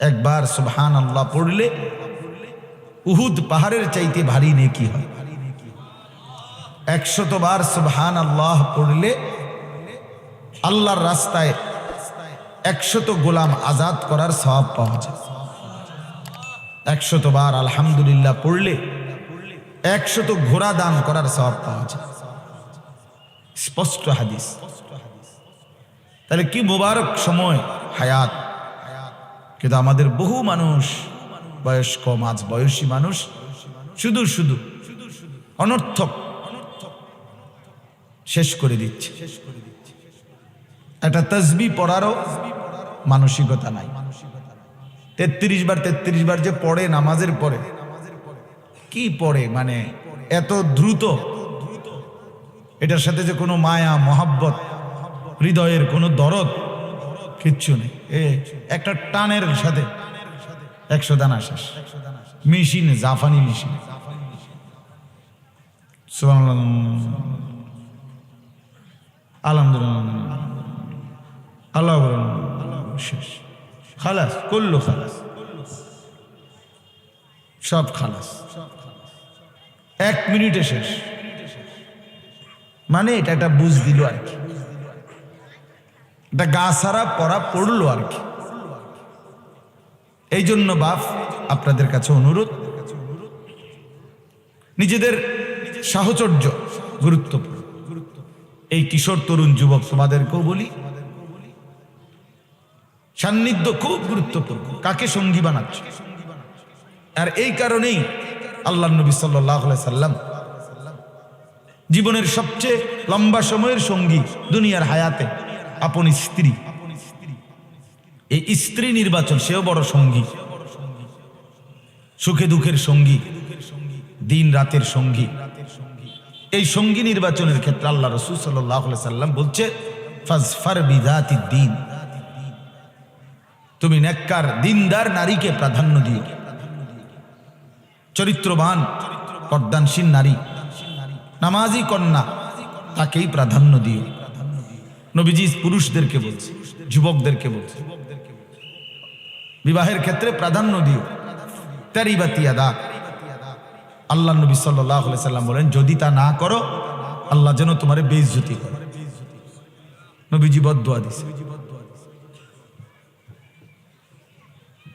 একবার সুবহান আল্লাহ পড়লে উহুদ পাহাড়ের চাইতে ভারী নেকি হয়। একশত বার সুবহান আল্লাহ পড়লে আল্লাহর রাস্তায় একশত গোলাম আজাদ করার সওয়াব পাওয়া যায়। একশত বার আলহামদুলিল্লাহ পড়লে একশত ঘোড়া দান করার সওয়াব পাওয়া যায়। স্পষ্ট হাদিস। তাহলে কি মোবারক সময়, হায়াত? কিন্তু আমাদের বহু মানুষ, বয়স্ক, মাঝ বয়সী মানুষ, শুধু শুধু অনর্থক শেষ করে দিচ্ছে। একটা তসবি পড়ারও মানসিকতা নাই। তেত্রিশ বার তেত্রিশ বার যে পড়ে নামাজের পরে, কি পড়ে মানে এত দ্রুত? এটার সাথে যে কোনো মায়া, মহাব্বত, হৃদয়ের কোনো দরদ, কিচ্ছু নেই। একটা টানের সাথে একশো দানা শেষ। মেশিনে, জাফানি মেশিন। আলহামদুলিল্লাহ। আল্লাহ শেষ। খালাস করল খালাস। সব খালাস। এক মিনিটে শেষ। মানে এটা একটা বুঝ দিল আর কি। এটা গা সারা পড়া পড়ল আর কি। এই জন্য বাপ, আপনাদের কাছে অনুরোধ, নিজেদের সাহচর্য গুরুত্বপূর্ণ। এই কিশোর, তরুণ যুবক তোমাদেরকেও বলি, সান্নিধ্য খুব গুরুত্বপূর্ণ। কাকে সঙ্গী বানাচ্ছ? আর এই কারণেই আল্লাহ নবী সাল্লাম জীবনের সবচেয়ে লম্বা সময়ের সঙ্গী দুনিয়ার হায়াতে আপন স্ত্রী। এই স্ত্রী নির্বাচন, সেও বড় সঙ্গী। সুখে দুঃখের সঙ্গী, দিন রাতের সঙ্গী। এই সঙ্গী নির্বাচনের ক্ষেত্রে আল্লাহ রসুল সাল্লাহ সাল্লাম বলছে তুমি নেককার, দিনদার নারীকে প্রাধান্য দিও চরিত্রবান, পর্দানশীল নারী, নামাজি কন্যা, তাকেই প্রাধান্য দিও নবীজি পুরুষদেরকে বলছে, যুবকদেরকে বলছে। বিবাহের ক্ষেত্রে প্রাধান্য দিও। তেরিবাতিয়াদা আল্লাহ নবী সাল্লাহ সাল্লাম বলেন, যদি তা না করো, আল্লাহ যেন তোমার বেইজ্জতি করে। নবীজি বদুয়া দিছে।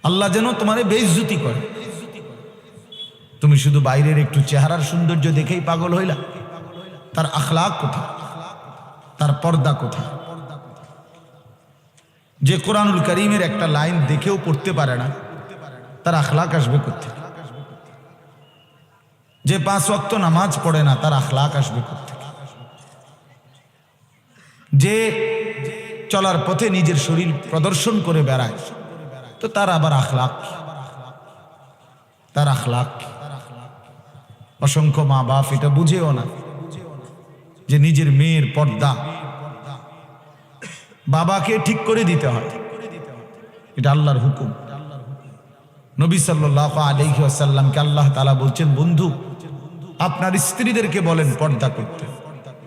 আল্লাহ যেন তোমার বেইজ্জতি করে। তুমি শুধু বাইরের একটু চেহারার সৌন্দর্য দেখেই পাগল হইলা। তার আখলাক কোথায়? তার পর্দা কোথায় যে কোরআনুল করিমের একটা লাইন দেখেও পড়তে পারে না, তার আখলাক আসবে করতে যে পাঁচ ওয়াক্ত নামাজ পড়ে না, তার আখলাক আসবে করতে যে চলার পথে নিজের শরীর প্রদর্শন করে বেড়ায়, তো তার আবার আখলাক। তার আখলাক অসংখ্য মা বাপ এটা বুঝেও না। যে নিজের মেয়ের পর্দা বাবাকে ঠিক করে দিতে হয়। এটা আল্লাহর হুকুম। নবী সাল্লাহ আলহি আল্লাহ তালা বলছেন, বন্ধু, আপনার স্ত্রীদেরকে বলেন পর্দা করতে।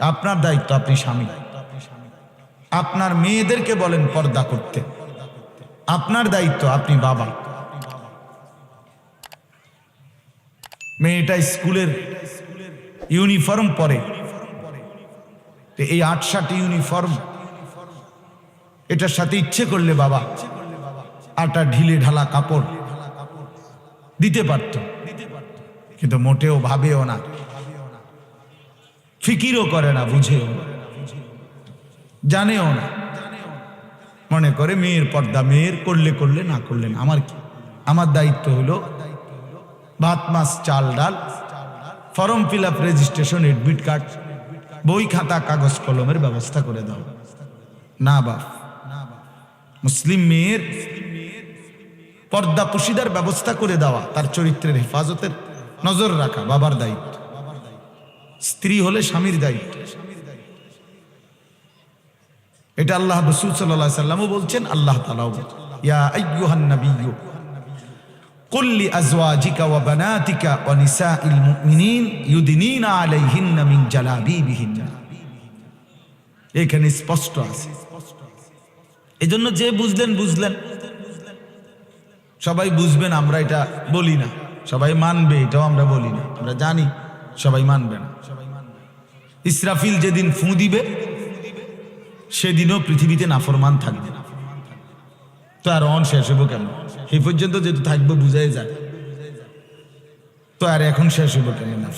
আপনার দায়িত্ব আপনি স্বামী। আপনার মেয়েদেরকে বলেন পর্দা করতে। আপনার দায়িত্ব আপনি বাবা। মেয়েটা স্কুলের ইউনিফর্ম পরে এই আট ষাট ইউনিফর্ম এটার সাথে ইচ্ছে করলে বাবা আটা ঢিলে ঢালা কাপড় দিতে পারত। কিন্তু মোটেও ভাবেও না, ফিকিরও করে না, বুঝেও জানেও না। মনে করে মেয়ের পর্দা, মেয়ের করলে করলে না করলে না। আমার কি? আমার দায়িত্ব হলো ভাত, মাছ, চাল, ডাল, form fill up, registration, admit card বই, খাতা, কাগজ, কলমের ব্যবস্থা করে দাও। না বাপ, মুসলিম মেয়ের পর্দা পুশিদার ব্যবস্থা করে দেওয়া, তার চরিত্রের হেফাজতের নজর রাখা বাবার দায়িত্ব। স্ত্রী হলে স্বামীর দায়িত্ব। এটা আল্লাহ রসুল সাল্লাহ সাল্লামও বলছেন, আল্লাহ তালাও ইয়া আইয়ুহান কুল্লি আজওয়াজিকা ওয়া বানাতিকা ওয়া নিসাইল মুমিনিন ইউদিনিনা আলাইহিন্না মিন জালাবিবিহিন্না। এখানে স্পষ্ট আছে। এজন্য যে বুঝলেন বুঝলেন। সবাই বুঝবেন, আমরা এটা বলি না। সবাই মানবে, এটাও আমরা বলি না। আমরা জানি, সবাই মানবে না। ইসরাফিল যেদিন ফুঁ দিবে, সেদিনও পৃথিবীতে নাফরমান থাকবে না। তো আর অন শেষ হব কেন এই পর্যন্ত যেহেতু থাকব বুঝাই যায় তো আর এখন শেষ হব কেন না?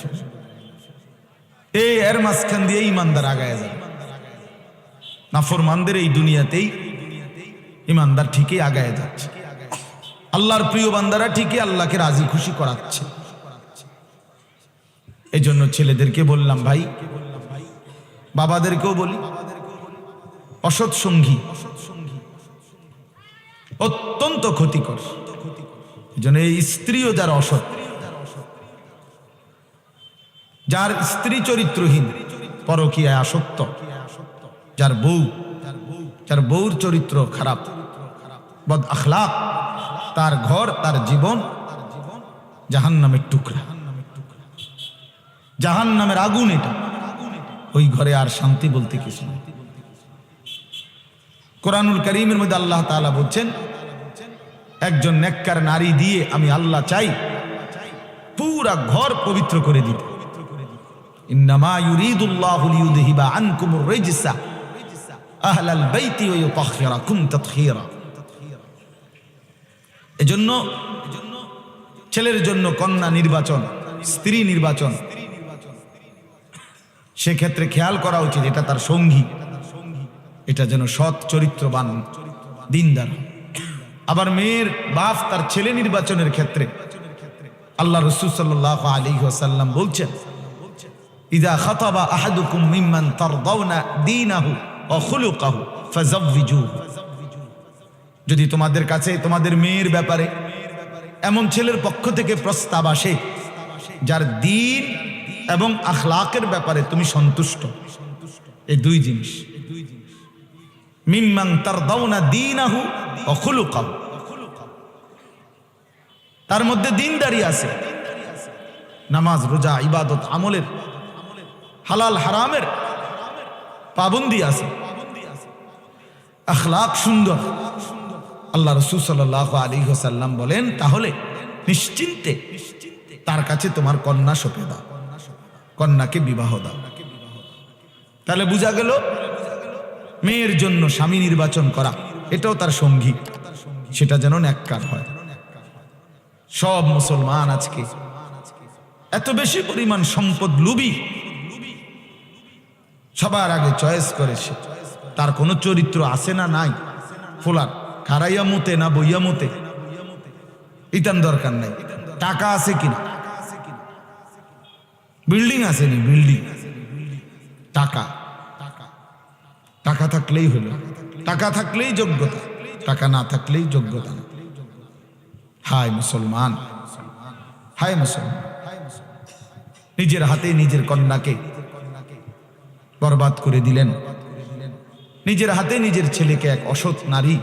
এই এর মাঝখান দিয়ে ইমানদার আগায় যায় নাফরমানদের এই দুনিয়াতেই ইমানদার ঠিকই আগায় যাচ্ছে। আল্লাহর প্রিয় বান্দারা ঠিকই আল্লাহকে রাজি খুশি করাচ্ছে। এই জন্য ছেলেদেরকে বললাম, ভাই, বাবাদেরকেও বলি, অসৎ সঙ্গী অত্যন্ত ক্ষতিকর। জন্য এই স্ত্রীও যার অসৎ। যার স্ত্রী চরিত্রহীন, পরকীয়ায় আসক্ত, যার বউ, যার বউর চরিত্র খারাপ, বদ আখলাক, তার ঘর, তার জীবন জাহান নামের টুকরা। জাহান নামের আগুন এটা। ওই ঘরে আর শান্তি বলতে কিছু নেই। কোরআনুল করিমের মধ্যে আল্লাহ তাআলা বলছেন একজন নেককার নারী দিয়ে আমি আল্লাহ চাই, পুরা ঘর পবিত্র করে দিতে। এজন্য ছেলের জন্য কন্যা নির্বাচন, স্ত্রী নির্বাচন, সেক্ষেত্রে খেয়াল করা উচিত এটা তার সঙ্গী, এটা যেন সৎ চরিত্রবান দিনদার আবার মেয়ের বাপ তার ছেলে নির্বাচনের ক্ষেত্রে। আল্লাহ রসুল সাল্লাহ আলী ওয়াসাল্লাম বলছেন, ইদা খাতাবা আহাদুকুম মিম্মান তারদাউনা দীনাহু ওয়া খুলুকাহু ফাযাওবিজুহু যদি তোমাদের কাছে, তোমাদের মেয়ের ব্যাপারে এমন ছেলের পক্ষ থেকে প্রস্তাব আসে, যার দিন এবং আখলাকের ব্যাপারে তুমি সন্তুষ্ট এই দুই জিনিস। তার দাওনা দিন আহু তার মধ্যে দিনদারি আছে। নামাজ, রোজা, ইবাদত, আমলের, হালাল, হারামের পাবন্দি আছে। আখলাক সুন্দর। আল্লাহ রসুল সাল্লাহ আলী সাল্লাম বলেন, তাহলে নিশ্চিন্তে তার কাছে তোমার কন্যা সঁপে দাও। কন্যাকে বিবাহ দাও। তাহলে বোঝা গেল মেয়ের জন্য স্বামী নির্বাচন করা, এটাও তার সঙ্গী। সেটা যেন ন্যাক্কার হয়। সব মুসলমান আজকে এত বেশি পরিমাণ সম্পদ লুবি। সবার আগে চয়েস করেছে তার কোনো চরিত্র আছে না নাই। ফোলার খারাইয়া মতে না বইয়া মতে। ইতান দরকার নাই। টাকা আছে কিনা? বিল্ডিং আছে নি, বিল্ডিং। টাকা। টাকা থাকলেই হলো। টাকা থাকলেই যোগ্যতা, টাকা না থাকলেই যোগ্যতা হায় মুসলমান হায় মুসলমান। নিজের হাতে নিজের কন্যাকে বরবাদ করে দিলেন। নিজের হাতে নিজের ছেলেকে এক অসৎ নারী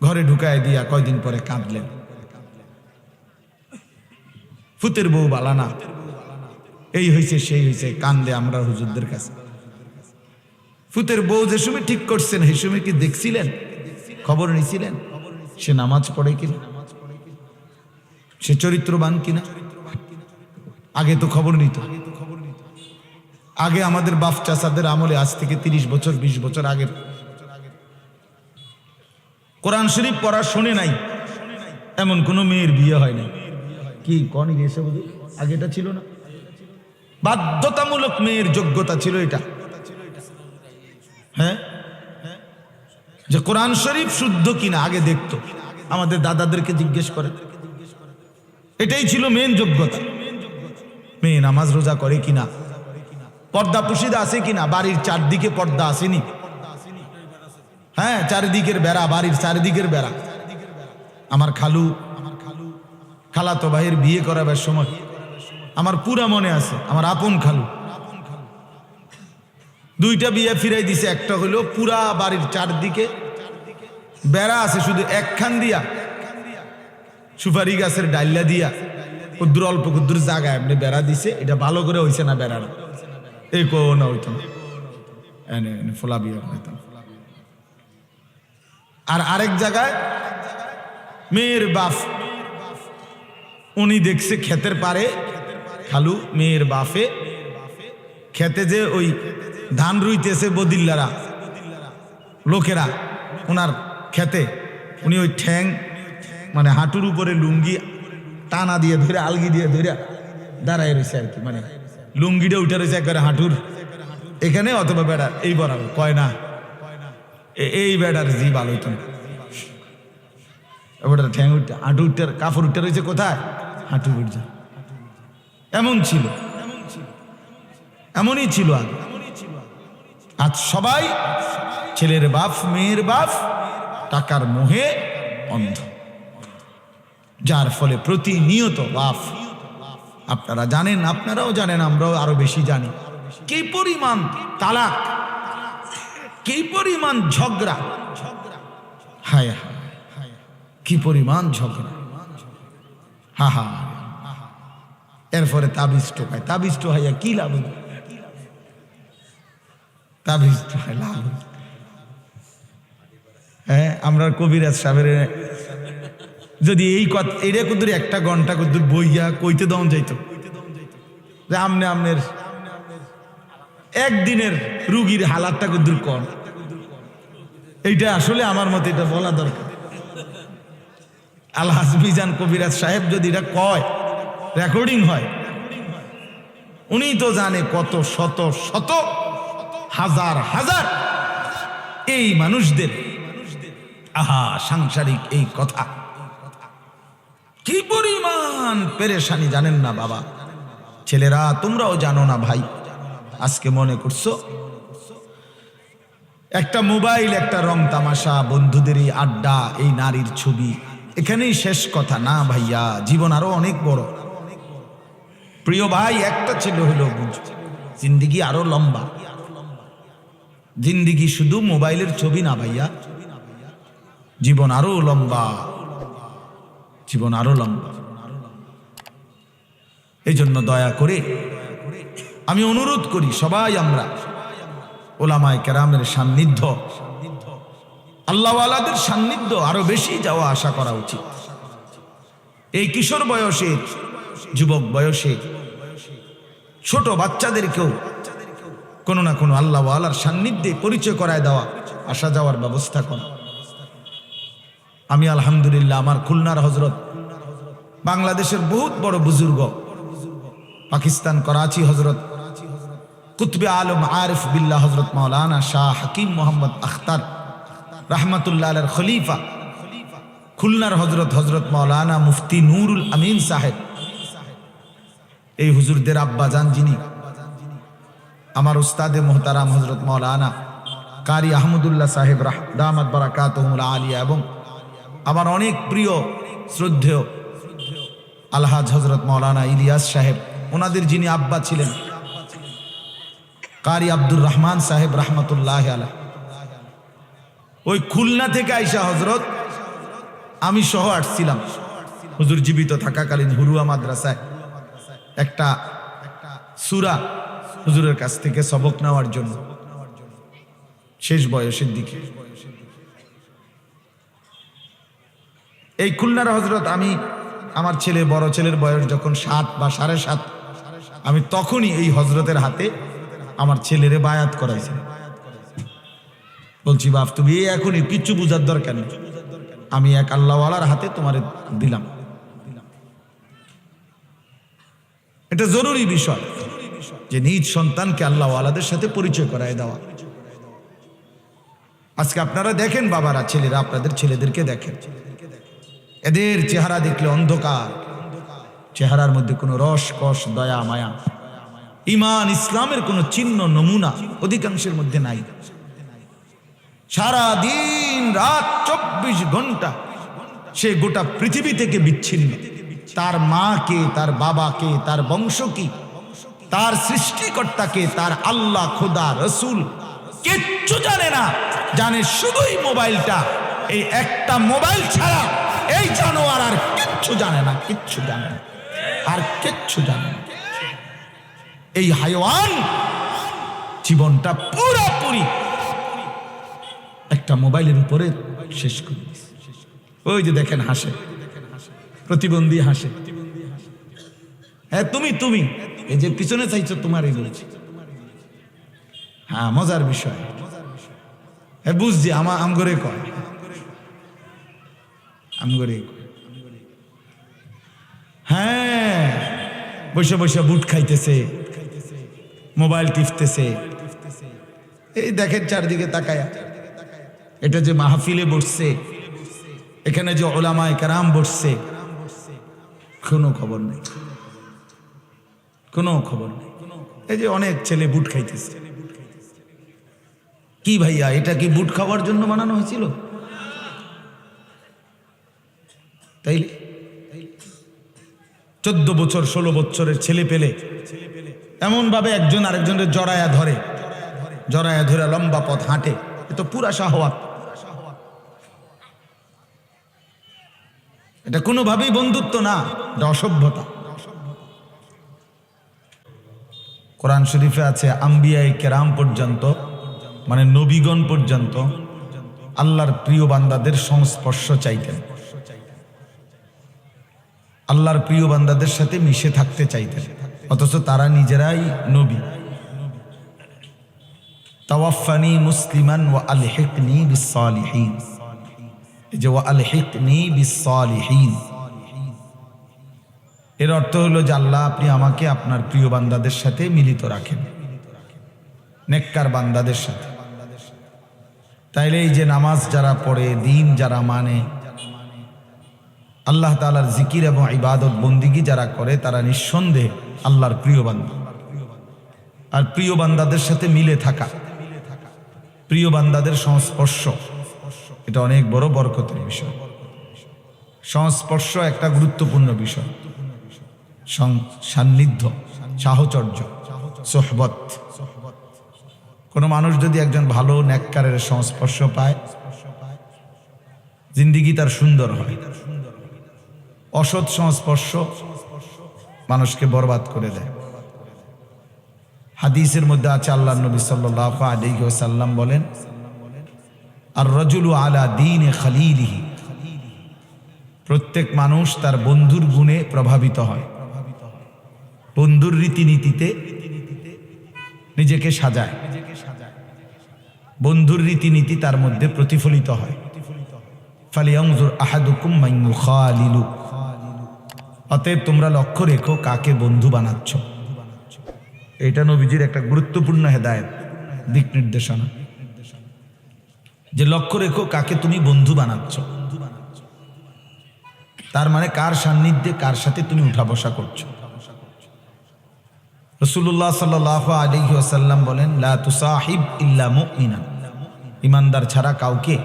ঘরে ঢুকায় দিয়া কয়দিন পরে কাঁদলেন। ফুতের বউ বালানা, এই হয়েছে সেই হয়েছে কান্দে আমরা হুজুরদের কাছে। ফুতের বউ যে সময় ঠিক করছেন সেই সময় কি দেখছিলেন? খবর নিছিলেন? সে নামাজ পড়ে কিনা? সে চরিত্রবান কিনা? আগে তো খবর নিত। আগে আমাদের বাপ চাষাদের আমলে আজ থেকে তিরিশ বছর ২০ বছর আগের কোরআন শরীফ পড়া শোনে নাই। এমন কোনো মেয়ের বিয়ে হয় নাই। কি, কন গেছে আগে এটা ছিল না। বাধ্যতামূলক মেয়ের যোগ্যতা ছিল এটা। হ্যাঁ? যে কোরআন শরীফ শুদ্ধ কিনা, আগে দেখতো। আমাদের দাদাদেরকে জিজ্ঞেস করে। এটাই ছিল মেন যোগ্যতা। মেয়ে নামাজ রোজা করে কিনা, পর্দা পুশিদা আছে কিনা, বাড়ির চারদিকে পর্দা আসেনি। হ্যাঁ চারিদিকের বেড়া, বাড়ির চারিদিকের বেড়া। আমার খালু আমার খালু, খালাতো ভাইয়ের বিয়ে করাবার সময় আমার পুরা মনে আছে, আমার আপন খালু। দুইটা বিয়ে ফিরাই দিছে, একটা হলো পুরা বাড়ির চারদিকে। বেড়া আছে শুধু একখান দিয়া। সুপারি গাছের ডাইল্লা দিয়া। কুদ্দুর অল্প কুদ্দুর জায়গায় এমনি বেড়া দিছে, এটা ভালো করে হইছে না বেড়ানো এই কো না হইতো। না ফোলা বিয়ে আর আরেক জায়গায় মেয়ের বাপ। উনি দেখছে ক্ষেতের পারে খালু, মেয়ের বাফে খেতে যে ওই ধান রুইতেছে বদিল্লারা, লোকেরা ওনার খেতে। উনি ওই ঠ্যাং মানে হাঁটুর উপরে লুঙ্গি টানা দিয়ে ধরে, আলগি দিয়ে ধরে দাঁড়ায় রয়েছে আর কি মানে লুঙ্গিটা উঠে রয়েছে একবারে হাঁটুর। এখানে অথবা বেড়ার, এই বরাবর, কয় না? এই বেড়ার জি ভালো হইতো না ঠ্যাং উঠতে হাঁটু উঠতে কাপড় উঠতে রয়েছে কোথায়? হাঁটু উঠছে এমন ছিল। এমনই ছিল আগে। আজ সবাই ছেলের বাপ, মেয়ের বাপ, টাকার মোহে অন্ধ। যার ফলে প্রতিনিয়ত বাপ। আপনারা জানেন, আপনারাও জানেন, আমরাও আরও বেশি জানি। কি পরিমাণ তালাক? কি পরিমাণ ঝগড়া? হায় হায় কি পরিমাণ ঝগড়া? হা হা এরপরে তাবিজ টোকায়। তাবিজ টোহাইয়া কি লাভ? তাবিজ টোহায় হ্যাঁ আমরা কবিরাজ সাহেবের যদি এই কথা এটা কুদুর একটা ঘণ্টা কুদুর বইয়া কইতে দম যাইতো। যে আমনে আমনের একদিনের রুগীর হালাতটা কুদুর কম। এইটা আসলে আমার মতে এটা বলা দরকার। আলহাজ মিজান কবিরাজ সাহেব যদি এটা কয় রেকর্ডিং হয় উনি তো জানে কত শত শত হাজার হাজার। এই মানুষদের। আহা, সাংসারিক এই কথা। কি পরিমাণ পেরেশানি জানেন না বাবা। ছেলেরা, তোমরাও জানো না ভাই। আজকে মনে করছ? একটা মোবাইল, একটা রং তামাশা বন্ধুদের এই আড্ডা, এই নারীর ছবি। এখানেই শেষ কথা না ভাইয়া, জীবন আরও অনেক বড়। প্রিয় ভাই, একটা ছেলে হলো বুঝ। জিন্দিগি আরও লম্বা। জিন্দিগি শুধু মোবাইলের ছবি না ভাইয়া। জীবন আরও লম্বা। জীবন আরও লম্বা। এই জন্য দয়া করে আমি অনুরোধ করি সবাই আমরা, ওলামায় কেরামের সান্নিধ্য, আল্লাহওয়ালাদের সান্নিধ্য আরও বেশি যাওয়া আশা করা উচিত। এই কিশোর বয়সে যুবক বয়সে ছোট বাচ্চাদেরকেও কোনো না কোনো আল্লাহওয়ালার সান্নিধ্যে পরিচয় করায় দেওয়া, আসা যাওয়ার ব্যবস্থা করা। আমি আলহামদুলিল্লাহ আমার খুলনার হজরত, বাংলাদেশের বহুত বড় বুজুর্গ, পাকিস্তান করাচি হজরত, কুতবে আলম আরিফ বিল্লাহ হজরত মৌলানা শাহ হাকিম মোহাম্মদ আখতার রহমতুল্লাহ খলিফা, খুলনার হজরত হজরত মৌলানা মুফতি নুরুল আমিন সাহেব, এই হুজুরদের আব্বা যান যিনি আমার উস্তাদে মোহতারাম হজরত মৌলানা কারি আহমদুল্লাহ সাহেব রাহ, দামাত বারাকাত আলিয়া এবং আমার অনেক প্রিয় শ্রদ্ধেয় আলহাজ হজরত মৌলানা ইলিয়াস সাহেব, ওনাদের যিনি আব্বা ছিলেন, কারি আব্দুর রহমান সাহেব রহমতুল্লাহ আলা ওই খুলনা থেকে আইসা হজরত আমি সহ আসছিলাম। হুজুর জীবিত থাকাকালীন হুরুয়া মাদ্রাসায় একটা সুরা হুজুরের কাছ থেকে সবক নেওয়ার জন্য। শেষ বয়সের দিকে। এই খুলনার হজরত আমি, আমার ছেলে, বড় ছেলের বয়স যখন সাত বা সাড়ে সাত, আমি তখনই এই হজরতের হাতে আমার ছেলেরে বায়াত করাইছি। বলছি, বাপ, তুমি এখনই কিচ্ছু বুঝার দরকার নেই। আমি এক আল্লাহওয়ালার হাতে তোমারে দিলাম। এটা জরুরি বিষয়। যে নিজ সন্তানকে আল্লাহওয়ালাদের সাথে পরিচয় করায় দেওয়া। আজকে আপনারা দেখেন বাবারা, ছেলেরা আপনাদের ছেলেদেরকে দেখেন। এদের চেহারা দেখলে অন্ধকার। চেহারার মধ্যে কোনো রস, কষ, দয়া, মায়া। ইমান ইসলামের কোনো চিহ্ন, নমুনা অধিকাংশের মধ্যে নাই। সারা দিন রাত চব্বিশ ঘণ্টা সে গোটা পৃথিবী থেকে বিচ্ছিন্ন। তার মাকে তার বাবাকে তার বংশ কি? তার সৃষ্টিকর্তাকে, তার আল্লাহ, খোদা, রসুল কিচ্ছু জানে না। জানে শুধুই মোবাইলটা। এই একটা মোবাইল ছাড়া এই জানোয়ার আর কিচ্ছু জানে না, কিচ্ছু জানে না। আর কিচ্ছু জানে না। এই হাইওয়ান জীবনটা পুরোপুরি একটা মোবাইলের উপরে শেষ করে। ওই যে দেখেন হাসে। প্রতিবন্ধী হাসে। হ্যাঁ তুমি তুমি। এই যে পিছনে চাইছো তোমার এই বলছি হ্যাঁ মজার বিষয়। হ্যাঁ বুঝছি আমা, আমগরে কয়। আমগরে হ্যাঁ বসে বসে বুট খাইতেছে, মোবাইল টিপতেছে। এই দেখেন চারদিকে তাকায়া। এটা যে মাহফিলে বসছে, এখানে যে ওলামায় কারাম বসছে, কোনো খবর নেই। কোনো খবর নেই। এই যে অনেক ছেলে বুট খাইতেছে। কি ভাইয়া, এটা কি বুট খাওয়ার জন্য বানানো হয়েছিল? তাইলে? চোদ্দ বছর, ষোলো বছরের ছেলে পেলে এমন ভাবে একজন আরেকজনের জড়ায়া ধরে জড়ায়া ধরে লম্বা পথ হাঁটে। এ তো পুরা শাহওয়াত। এটা কোনোভাবেই বন্ধুত্ব না, এটা অসভ্যতা। কোরআন শরীফে আছে আম্বিয়াই কেরাম পর্যন্ত মানে নবীগণ পর্যন্ত, আল্লাহর প্রিয় বান্দাদের সংস্পর্শ চাইতেন। আল্লাহর প্রিয় বান্দাদের সাথে মিশে থাকতে চাইতেন, অথচ তারা নিজেরাই নবী। তাওয়াফানি মুসলিমান ও আলহিকনি বিসালিহীন এই যে ও আলহিকনি বিসালিহীন এর অর্থ হলো যে আল্লাহ আপনি আমাকে আপনার প্রিয় বান্দাদের সাথে মিলিত রাখেন। নেককার বান্দাদের সাথে। তাইলে এই যে নামাজ যারা পড়ে, দিন যারা মানে আল্লাহ তালার জিকির এবং ইবাদত বন্দিগি যারা করে, তারা নিঃসন্দেহে আল্লাহর প্রিয় বান্দা। আর প্রিয় বান্দাদের সাথে মিলে থাকা, প্রিয় বান্দাদের সংস্পর্শ, এটা অনেক বড় বরকতের বিষয়। সংস্পর্শ একটা গুরুত্বপূর্ণ বিষয়। সান্নিধ্য, সাহচর্য, সোহবত। কোনো মানুষ যদি একজন ভালো ন্যাক্কারের সংস্পর্শ পায়, জিন্দিগি তার সুন্দর হয়। অসৎ সংস্পর্শ মানুষকে বরবাদ করে দেয়। হাদিসের মধ্যে আছে, আল্লাহ নবী সাল্লাহ আলী সাল্লাম বলেন আর রজুলু আলা দিন খালিলিহি। প্রত্যেক মানুষ তার বন্ধুর গুণে প্রভাবিত হয়। বন্ধুর রীতিনীতিতে নিজেকে সাজায়। বন্ধুর রীতিনীতি তার মধ্যে প্রতিফলিত হয়। ফালিয়াংজুর আহাদুকুম মাইয়ু খালিলু। অতএব তোমরা লক্ষ্য রেখো কাকে বন্ধু বানাচ্ছ। এটা নবীজির একটা গুরুত্বপূর্ণ হেদায়েত, দিক নির্দেশনা। যে লক্ষ্য রেখো কাকে তুমি বন্ধু বানাচ্ছ। তার মানে কার সান্নিধ্যে কার সাথে তুমি উঠা বসা করছ। রসুল্লাহ সাল্লাহ আলহি আসাল্লাম বলেন, লা তুসাহিব ইল্লা মুমিনা ইমানদার ছাড়া কাউকে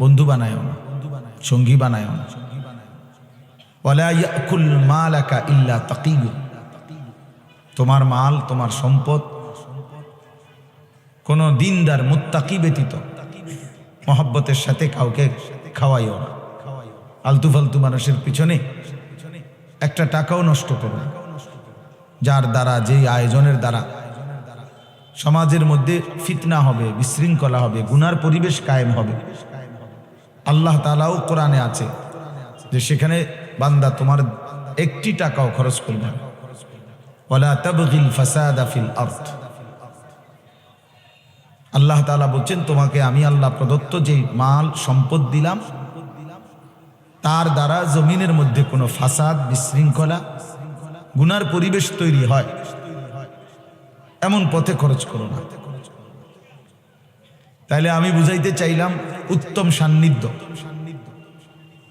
বন্ধু বানায় না, সঙ্গী বানায় না। ইল্লা তোমার মাল, তোমার সম্পদ কোন দিনদার মুত্তাকি ব্যতীত মহব্বতের সাথে কাউকে খাওয়াইও না। আলতু ফালতু মানুষের পিছনে একটা টাকাও নষ্ট করো না। যার দ্বারা, যেই আয়োজনের দ্বারা। সমাজের মধ্যে ফিতনা হবে, বিশৃঙ্খলা হবে, গুনার পরিবেশ কায়েম হবে। আল্লাহ তালাও কোরআনে আছে যে সেখানে বান্দা তোমার একটি টাকাও খরচ করবে আরদ। আল্লাহ তাআলা বলছেন, তোমাকে আমি আল্লাহ প্রদত্ত যে মাল, সম্পদ দিলাম, তার দ্বারা জমিনের মধ্যে কোনো ফাসাদ, বিশৃঙ্খলা গুনার পরিবেশ তৈরি হয়। এমন পথে খরচ করো না। তাইলে আমি বুঝাইতে চাইলাম, উত্তম সান্নিধ্য।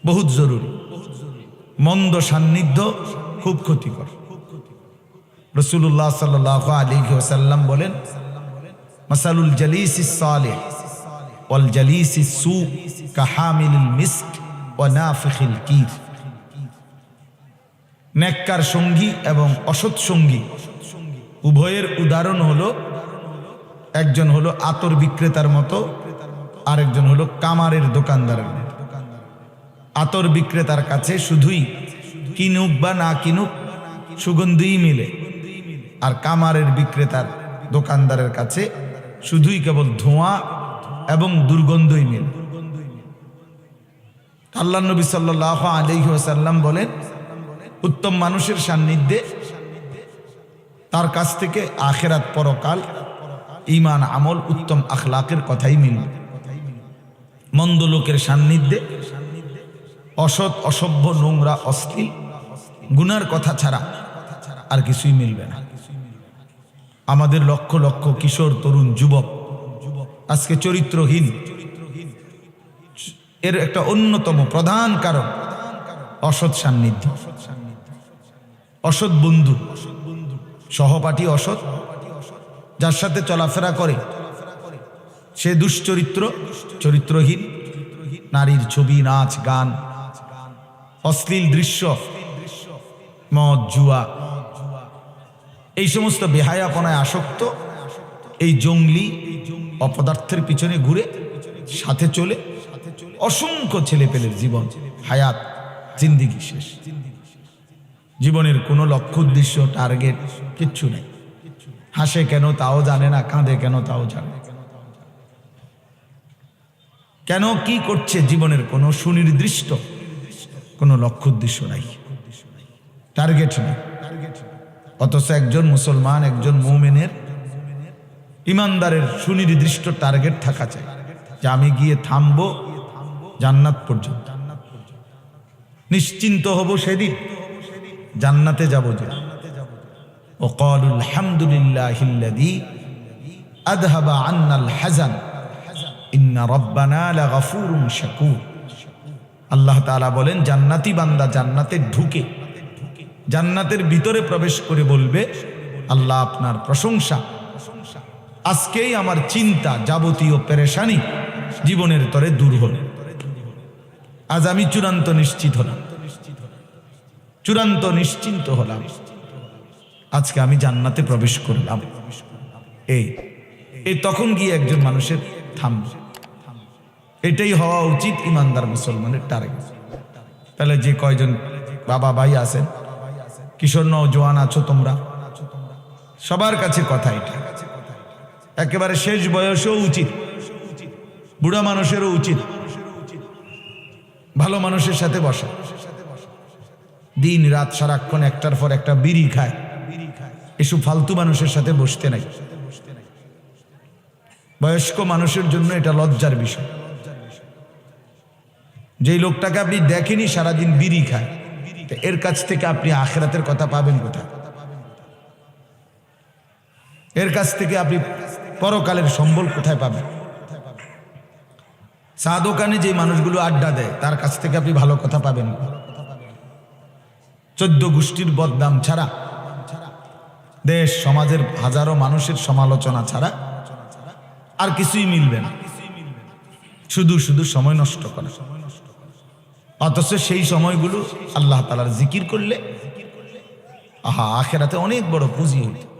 বহুত জরুরি। মন্দ সান্নিধ্য খুব ক্ষতিকর। রসুল্লাহ সাল্লাহ আলী ওসাল্লাম বলেন, মাসালুল জালিস সালেহ ওয়াল জালিস সু কাহামিল মিস্ক ও নাফিখিল কির। নেককার সঙ্গী এবং অসৎ সঙ্গী। উভয়ের উদাহরণ হলো, একজন হলো আতর বিক্রেতার মতো, আরেকজন হলো কামারের দোকানদারের আতর বিক্রেতার কাছে শুধুই কিনুক বা না কিনুক সুগন্ধিই মিলে, আর কামারের বিক্রেতার দোকানদারের কাছে শুধুই কেবল ধোঁয়া এবং দুর্গন্ধই মিলে। আল্লাহ নবী সাল্লাহ আলহি বলেন উত্তম মানুষের সান্নিধ্যে তার কাছ থেকে আখেরাত পরকাল ইমান আমল, উত্তম আখলাকের কথাই মিলবে মন্দ লোকের সান্নিধ্যে অসৎ, অসভ্য, নোংরা, অশ্লীল, গুনার কথা ছাড়া আর কিছুই মিলবে না। আমাদের লক্ষ লক্ষ কিশোর, তরুণ, যুবক আজকে চরিত্রহীন। এর একটা অন্যতম প্রধান কারণ অসৎ সান্নিধ্য। অসৎ বন্ধু, সহপাঠী অসৎ, যার সাথে চলাফেরা করে। সে দুশ্চরিত্র, চরিত্রহীন, নারীর ছবি, নাচ, গান, অশ্লীল দৃশ্য, মদ, জুয়া, এই সমস্ত বেহায়াপনায় আসক্ত, এই জঙ্গলি অপদার্থের পিছনে ঘুরে, সাথে চলে অসংখ্য ছেলে পেলের জীবন, হায়াত, জিন্দিগি শেষ। জীবনের কোনো লক্ষ্য, উদ্দেশ্য টার্গেট কিচ্ছু নেই। হাসে কেন তাও জানে না, কাঁদে কেন তাও জানে কেন কি করছে জীবনের কোনো সুনির্দিষ্ট, কোনো লক্ষ্য, উদ্দেশ্য নাই। টার্গেট নেই। অথচ একজন মুসলমান, একজন মুমিনের ইমানদারের সুনির্দিষ্ট টার্গেট থাকা চাই, যে আমি গিয়ে থামবো জান্নাত পর্যন্ত। নিশ্চিন্ত হব সেদিন। জান্নাতে যাব যে وقالوا الحمد لله الذي أذهب عنا الحزن إن ربنا لغفور شكور আল্লাহ তাআলা বলেন জান্নাতি বান্দা জান্নাতে ঢুকে জান্নাতের ভিতরে প্রবেশ করে বলবে আল্লাহ আপনার প্রশংসা আজকেই আমার চিন্তা যাবতীয় পেরেশানি জীবনের তরে দূর হল আজ আমি চূড়ান্ত নিশ্চিত হলাম চূড়ান্ত নিশ্চিন্ত হলাম। আজকে আমি জান্নাতে প্রবেশ করলাম। এই এই তখন গিয়ে একজন মানুষের থাম। এটাই হওয়া উচিত ইমানদার মুসলমানের টার্গেট তাহলে যে কয়জন বাবা ভাই আছেন, কিশোর নও, জোয়ান আছো তোমরা? সবার কাছে কথা এটা। একেবারে শেষ বয়সেও উচিত। বুড়া মানুষেরও উচিত। ভালো মানুষের সাথে বসা। দিন রাত সারাক্ষণ একটার পর একটা বিড়ি খায়। এসব ফালতু মানুষের সাথে বসতে নাই। বয়স্ক মানুষের জন্য এটা লজ্জার বিষয়। যেই লোকটাকে আপনি দেখেনি সারাদিন বিড়ি খায় এর কাছ থেকে আপনি আখেরাতের কথা পাবেন কোথায়? এর কাছ থেকে আপনি পরকালের সম্বল কোথায় পাবেন? চা দোকানে যে মানুষগুলো আড্ডা দেয়, তার কাছ থেকে আপনি ভালো কথা পাবেন না। চোদ্দ গোষ্ঠীর বদনাম ছাড়া, দেশ, সমাজের হাজারো মানুষের সমালোচনা ছাড়া আর কিছুই মিলবে না। শুধু শুধু সময় নষ্ট করে। অথচ সেই সময়গুলো আল্লাহ তালার জিকির করলে, আহা, আখেরাতে অনেক বড় পুঁজি হইত।